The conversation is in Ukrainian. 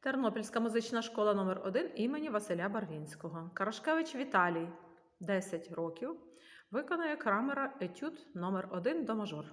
Тернопільська музична школа номер 1 імені Василя Барвінського. Карашкевич Віталій, 10 років, виконує Крамера етюд номер 1 до мажор.